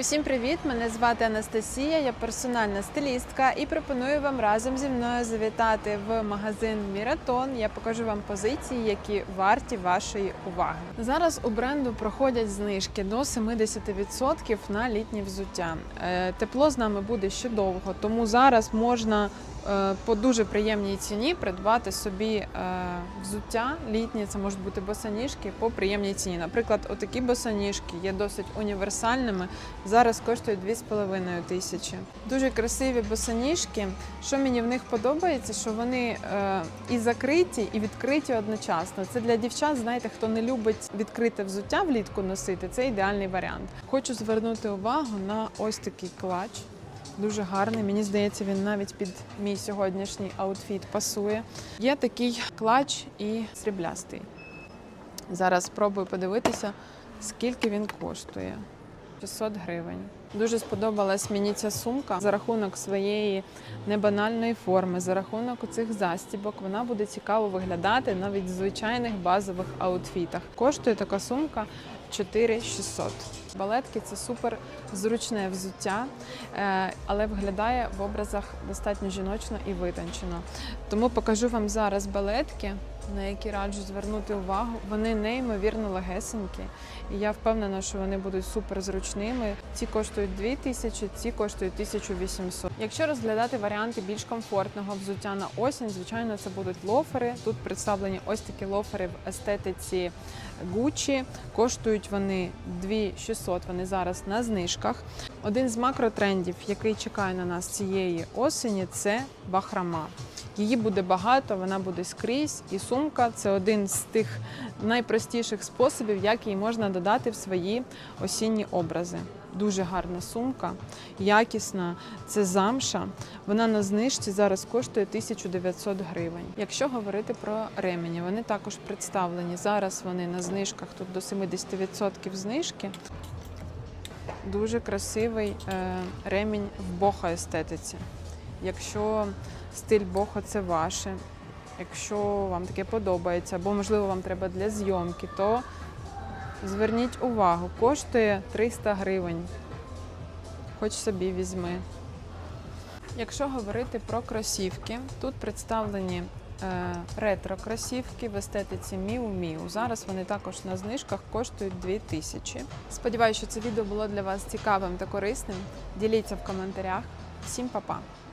Усім привіт! Мене звати Анастасія, я персональна стилістка і пропоную вам разом зі мною завітати в магазин Міратон. Я покажу вам позиції, які варті вашої уваги. Зараз у бренду проходять знижки до 70% на літнє взуття. Е, Тепло з нами буде ще довго, тому зараз можна е, по дуже приємній ціні придбати собі е, взуття літнє. Це можуть бути босоніжки по приємній ціні. Наприклад, отакі босоніжки є досить універсальними. Зараз коштують 2,5 тисячі. Дуже красиві босоніжки. Що мені в них подобається, що вони е, і закриті, і відкриті одночасно. Це для дівчат, знаєте, хто не любить відкрите взуття влітку носити, це ідеальний варіант. Хочу звернути увагу на ось такий клач. Дуже гарний. Мені здається, він навіть під мій сьогоднішній аутфіт пасує. Є такий клач і сріблястий. Зараз спробую подивитися, скільки він коштує. 600 гривень. Дуже сподобалась мені ця сумка за рахунок своєї небанальної форми, за рахунок цих застібок. Вона буде цікаво виглядати навіть в звичайних базових аутфітах. Коштує така сумка 4600. Балетки це супер зручне взуття, е, але виглядає в образах достатньо жіночно і витончено. Тому покажу вам зараз балетки, на які раджу звернути увагу. Вони неймовірно легесенькі, і я впевнена, що вони будуть супер зручними. Ці коштують 2000, ці коштують 1800. Якщо розглядати варіанти більш комфортного взуття на осінь, звичайно, це будуть лофери. Тут представлені ось такі лофери в естетиці Gucci. Коштують вони 2600, вони зараз на знижках. Один з макротрендів, який чекає на нас цієї осені, це бахрама. Її буде багато, вона буде скрізь, і сумка це один з тих найпростіших способів, як її можна додати в свої осінні образи. Дуже гарна сумка, якісна, це замша. Вона на знижці зараз коштує 1900 гривень. Якщо говорити про ремені, вони також представлені. Зараз вони на знижках тут до 70% знижки. Дуже красивий е, ремінь в бохо естетиці. Якщо стиль бохо це ваше, якщо вам таке подобається, або можливо вам треба для зйомки, то зверніть увагу, коштує 300 гривень. Хоч собі візьми. Якщо говорити про кросівки, тут представлені е, ретро-кросівки в естетиці Miu. Зараз вони також на знижках коштують 2000. Сподіваюся, що це відео було для вас цікавим та корисним. Діліться в коментарях. Всім па-па!